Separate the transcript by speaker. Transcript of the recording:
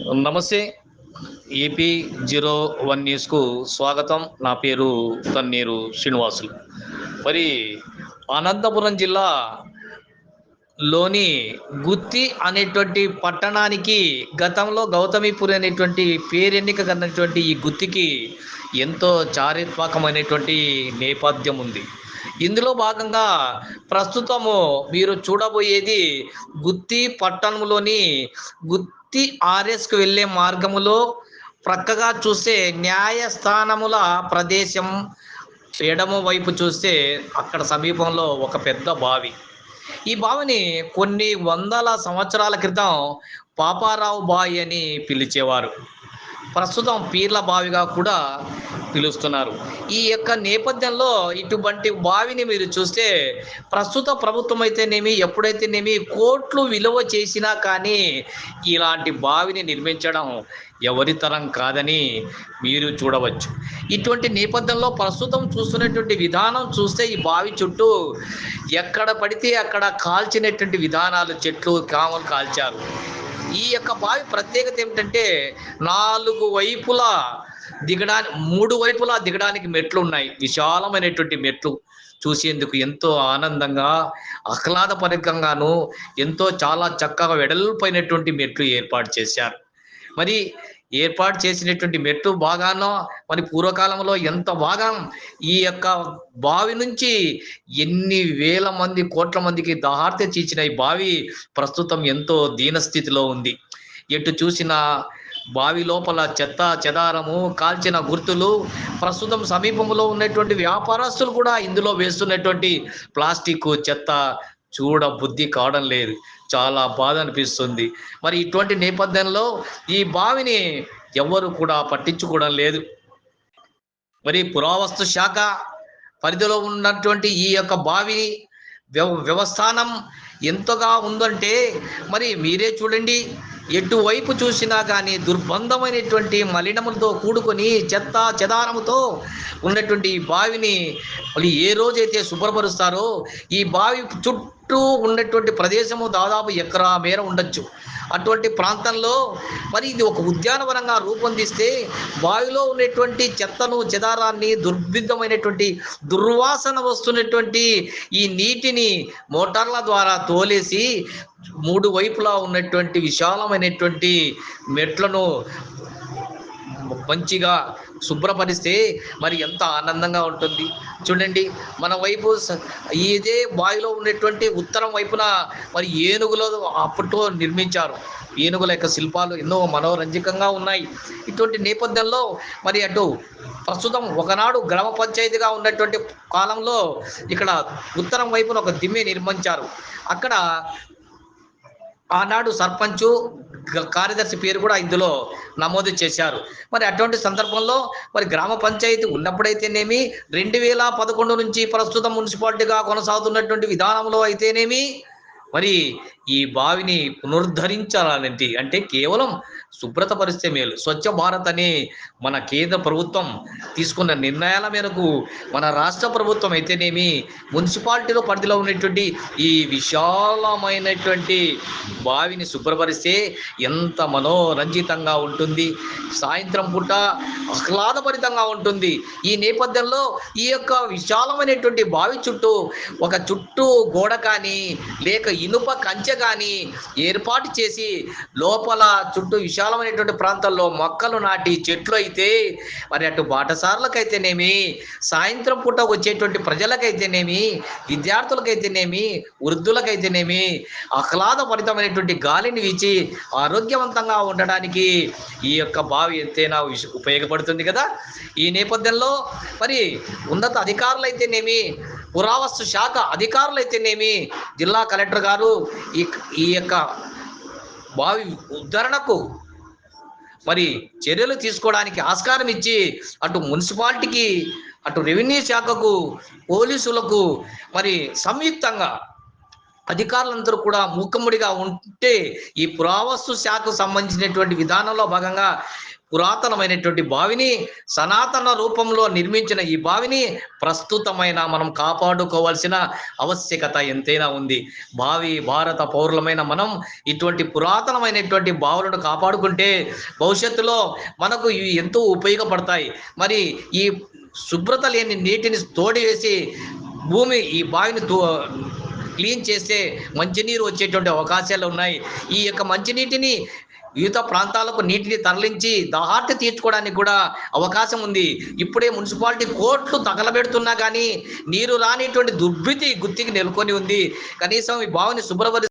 Speaker 1: నమస్తే. AP zero one న్యూస్కు స్వాగతం. నా పేరు తన్నీరు శ్రీనివాసులు. మరి అనంతపురం జిల్లా లోని గుత్తి అనేటువంటి పట్టణానికి గతంలో గౌతమిపురి అనేటువంటి పేరెన్నిక కన్నటువంటి ఈ గుత్తికి ఎంతో చారిత్మకమైనటువంటి నేపథ్యం ఉంది. ఇందులో భాగంగా ప్రస్తుతము మీరు చూడబోయేది గుత్తి పట్టణంలోని గుత్ భక్తి ఆర్ఎస్కు వెళ్ళే మార్గములో ప్రక్కగా చూస్తే న్యాయస్థానముల ప్రదేశం ఎడమ వైపు చూస్తే అక్కడ సమీపంలో ఒక పెద్ద బావి. ఈ బావిని కొన్ని వందల సంవత్సరాల క్రితం పాపారావు బావి అని పిలిచేవారు. ప్రస్తుతం పీర్ల బావిగా కూడా పిలుస్తున్నారు. ఈ యొక్క నేపథ్యంలో ఇటువంటి బావిని మీరు చూస్తే ప్రస్తుత ప్రభుత్వం అయితేనేమి ఎప్పుడైతేనేమి కోట్లు విలువ చేసినా కానీ ఇలాంటి బావిని నిర్మించడం ఎవరి తరం కాదని మీరు చూడవచ్చు. ఇటువంటి నేపథ్యంలో ప్రస్తుతం చూస్తున్నటువంటి విధానం చూస్తే ఈ బావి చుట్టూ ఎక్కడ పడితే అక్కడ కాల్చినటువంటి విధానాలు చెట్లు కామలు కాల్చారు. ఈ యొక్క బావి ప్రత్యేకత ఏమిటంటే నాలుగు వైపులా దిగడానికి మూడు వైపులా దిగడానికి మెట్లు ఉన్నాయి. విశాలమైనటువంటి మెట్లు చూసేందుకు ఎంతో ఆనందంగా ఆహ్లాదపరికంగాను ఎంతో చాలా చక్కగా వెడల్పైనటువంటి మెట్లు ఏర్పాటు చేశారు. మరి ఏర్పాటు చేసినటువంటి మెట్టు బాగానో మరి పూర్వకాలంలో ఎంత భాగం ఈ యొక్క బావి నుంచి ఎన్ని వేల మంది కోట్ల మందికి దహార్త తీర్చిన ఈ బావి ప్రస్తుతం ఎంతో దీనస్థితిలో ఉంది. ఎటు చూసినా బావి లోపల చెత్త చెదారము కాల్చిన గుర్తులు ప్రస్తుతం సమీపంలో ఉన్నటువంటి వ్యాపారస్తులు కూడా ఇందులో వేస్తున్నటువంటి ప్లాస్టిక్ చెత్త చూడ బుద్ధి కావడం లేదు. చాలా బాధ అనిపిస్తుంది. మరి ఇటువంటి నేపథ్యంలో ఈ బావిని ఎవరు కూడా పట్టించుకోవడం లేదు. మరి పురావస్తు శాఖ పరిధిలో ఉన్నటువంటి ఈ యొక్క బావి వ్యవ వ్యవస్థానం ఎంతగా ఉందంటే మరి మీరే చూడండి. ఎటువైపు చూసినా కానీ దుర్బంధమైనటువంటి మలినములతో కూడుకొని చెత్త చెదారముతో ఉన్నటువంటి ఈ బావిని మళ్ళీ ఏ రోజైతే శుభ్రపరుస్తారో ఈ బావి చుట్టూ ఉన్నటువంటి ప్రదేశము దాదాపు ఎకరా మేర ఉండొచ్చు. అటువంటి ప్రాంతంలో మరి ఇది ఒక ఉద్యానవనంగా రూపొందిస్తే వాయులో ఉన్నటువంటి చెత్తను చెదారాన్ని దుర్భిద్ధమైనటువంటి దుర్వాసన వస్తున్నటువంటి ఈ నీటిని మోటార్ల ద్వారా తోలేసి మూడు వైపులా ఉన్నటువంటి విశాలమైనటువంటి మెట్లను మంచిగా శుభ్రపరిస్తే మరి ఎంత ఆనందంగా ఉంటుంది. చూడండి మన వైపు ఇదే బావిలో ఉన్నటువంటి ఉత్తరం వైపున మరి ఏనుగులో అప్పట్లో నిర్మించారు. ఏనుగుల యొక్క శిల్పాలు ఎన్నో మనోరంజకంగా ఉన్నాయి. ఇటువంటి నేపథ్యంలో మరి అటు ప్రస్తుతం ఒకనాడు గ్రామ పంచాయతీగా ఉన్నటువంటి కాలంలో ఇక్కడ ఉత్తరం వైపున ఒక దిమ్మె నిర్మించారు. అక్కడ ఆనాడు సర్పంచు కార్యదర్శి పేరు కూడా ఇందులో నమోదు చేశారు. మరి అటువంటి సందర్భంలో మరి గ్రామ పంచాయతీ ఉన్నప్పుడైతేనేమి రెండు వేల పదకొండు నుంచి ప్రస్తుతం మున్సిపాలిటీగా కొనసాగుతున్నటువంటి విధానంలో అయితేనేమి మరి ఈ బావిని పునరుద్ధరించాలనేది అంటే కేవలం శుభ్రతపరిస్తే మేలు స్వచ్ఛ భారత్ అనే మన కేంద్ర ప్రభుత్వం తీసుకున్న నిర్ణయాల మేరకు మన రాష్ట్ర ప్రభుత్వం అయితేనేమి మున్సిపాలిటీలో పరిధిలో ఉన్నటువంటి ఈ విశాలమైనటువంటి బావిని శుభ్రపరిస్తే ఎంత మనోరంజితంగా ఉంటుంది. సాయంత్రం పూట ఆహ్లాదభరితంగా ఉంటుంది. ఈ నేపథ్యంలో ఈ యొక్క విశాలమైనటువంటి బావి చుట్టూ ఒక చుట్టూ గోడ కానీ లేక ఇనుప కంచె కానీ ఏర్పాటు చేసి లోపల చుట్టూ విశాలమైనటువంటి ప్రాంతాల్లో మొక్కలు నాటి చెట్లు అయితే మరి అటు బాటసార్లకైతేనేమి సాయంత్రం పూట వచ్చేటువంటి ప్రజలకైతేనేమి విద్యార్థులకైతేనేమి వృద్ధులకైతేనేమి ఆహ్లాదభరితమైనటువంటి గాలిని వీచి ఆరోగ్యవంతంగా ఉండడానికి ఈ యొక్క బావి ఎంతైనా ఉపయోగపడుతుంది కదా? ఈ నేపథ్యంలో మరి ఉన్నత అధికారులు అయితేనేమి పురావస్తు శాఖ అధికారులు అయితేనేమి జిల్లా కలెక్టర్ గారు ఈ ఈ యొక్క బావి ఉద్ధరణకు మరి చర్యలు తీసుకోవడానికి ఆస్కారం ఇచ్చి అటు మున్సిపాలిటీకి అటు రెవెన్యూ శాఖకు పోలీసులకు మరి సంయుక్తంగా అధికారులందరూ కూడా మూకమ్ముడిగా ఉంటే ఈ పురావస్తు శాఖకు సంబంధించినటువంటి విధానంలో భాగంగా పురాతనమైనటువంటి బావిని సనాతన రూపంలో నిర్మించిన ఈ బావిని ప్రస్తుతమైన మనం కాపాడుకోవాల్సిన ఆవశ్యకత ఎంతైనా ఉంది. బావి భారత పౌరులమైన మనం ఇటువంటి పురాతనమైనటువంటి బావులను కాపాడుకుంటే భవిష్యత్తులో మనకు ఇవి ఎంతో ఉపయోగపడతాయి. మరి ఈ శుభ్రత లేని నీటిని తోడివేసి భూమి ఈ బావిని తో క్లీన్ చేస్తే మంచినీరు వచ్చేటువంటి అవకాశాలు ఉన్నాయి. ఈ యొక్క మంచినీటిని వివిధ ప్రాంతాలకు నీటిని తరలించి దాహార్తి తీర్చుకోవడానికి కూడా అవకాశం ఉంది. ఇప్పుడే మున్సిపాలిటీ కోర్టులు తగలబెడుతున్నా కానీ నీరు రానిటువంటి దుర్భితి గుర్తికి నెలకొని ఉంది. కనీసం ఈ బావిని శుభ్రపరి